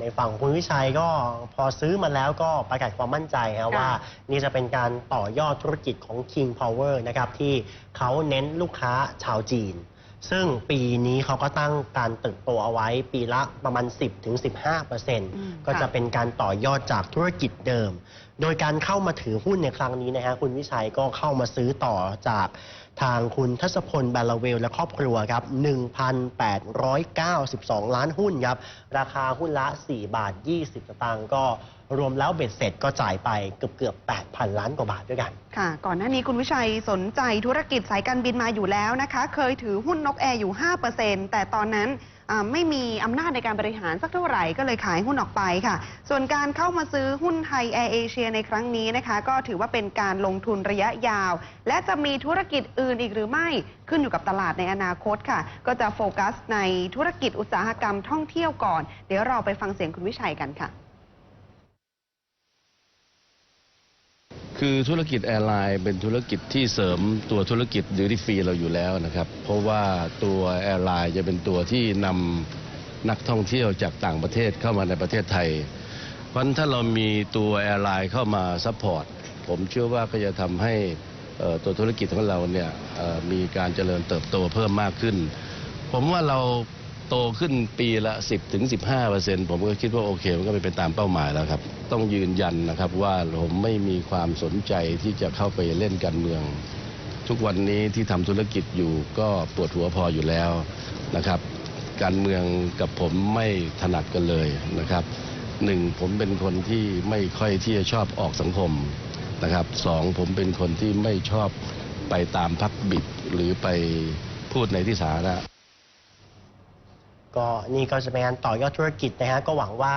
ในฝั่งคุณวิชัยก็พอซื้อมาแล้วก็ประกาศความมั่นใจนะค่ะว่า นี่จะเป็นการต่อยอดธุรกิจของ King Power นะครับที่เขาเน้นลูกค้าชาวจีน ซึ่งปีนี้เขาก็ตั้งการเติบโตเอาไว้ปีละประมาณ 10-15%ก็จะค่ะเป็นการต่อยอดจากธุรกิจเดิม โดยการเข้ามาถือหุ้นในครั้งนี้นะฮะคุณวิชัยก็เข้ามาซื้อต่อจากทางคุณทัศพลบาลาเวลและครอบครัวครับ 1,892 ล้านหุ้นครับ ราคาหุ้นละ 4 บาท 20สตางค์ก็รวมแล้วเบ็ดเสร็จก็จ่ายไปเกือบเกือบ8,000 ล้านกว่าบาทด้วยกัน ค่ะ ก่อนหน้านี้คุณวิชัยสนใจธุรกิจสายการบินมาอยู่แล้วนะคะ เคยถือหุ้นนกแอร์อยู่ 5%แต่ตอนนั้นไม่มีอำนาจในการบริหารสักเท่าไหร่ก็เลยขายหุ้นออกไปค่ะ ส่วนการเข้ามาซื้อหุ้นไทยแอร์เอเชียในครั้งนี้นะคะ ก็ถือว่าเป็นการลงทุนระยะยาว และจะมีธุรกิจอื่นอีกหรือไม่ขึ้นอยู่กับตลาดในอนาคตค่ะ ก็จะโฟกัสในธุรกิจอุตสาหกรรมท่องเที่ยวก่อน เดี๋ยวเราไปฟังเสียงคุณวิชัยกันค่ะ คือธุรกิจแอร์ไลน์เป็นธุรกิจที่เสริมตัวธุรกิจดิวตี้ฟรีเราอยู่แล้วนะครับ เพราะว่าตัวแอร์ไลน์จะเป็นตัวที่นำนักท่องเที่ยวจากต่างประเทศเข้ามาในประเทศไทย เพราะฉะนั้นถ้าเรามีตัวแอร์ไลน์เข้ามาซัพพอร์ตผมเชื่อว่าก็จะทำให้ตัวธุรกิจของเราเนี่ยมีการเจริญเติบโตเพิ่มมากขึ้น ผมว่าเรา โตขึ้นปีละ 10ถึง15เปอร์เซ็นต์ผมก็คิดว่าโอเคมันก็เป็นไปตามเป้าหมายแล้วครับ ต้องยืนยันนะครับว่าผมไม่มีความสนใจที่จะเข้าไปเล่นการเมือง ทุกวันนี้ที่ทำธุรกิจอยู่ก็ปวดหัวพออยู่แล้วนะครับ การเมืองกับผมไม่ถนัดกันเลยนะครับหนึ่งผมเป็นคนที่ไม่ค่อยที่จะชอบออกสังคมนะครับสองผมเป็นคนที่ไม่ชอบไปตามพักบิดหรือไปพูดในที่สาธารณะ ก็นี่ก็จะเป็นการต่อยอดธุรกิจนะฮะก็หวังว่า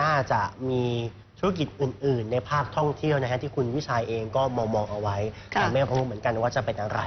น่าจะมีธุรกิจอื่น ๆ ในภาคท่องเที่ยวนะฮะที่คุณวิชัยเองก็มองมองๆเอาไว้ ค่ะ แต่ไม่รู้เหมือนกันว่าจะเป็นอะไร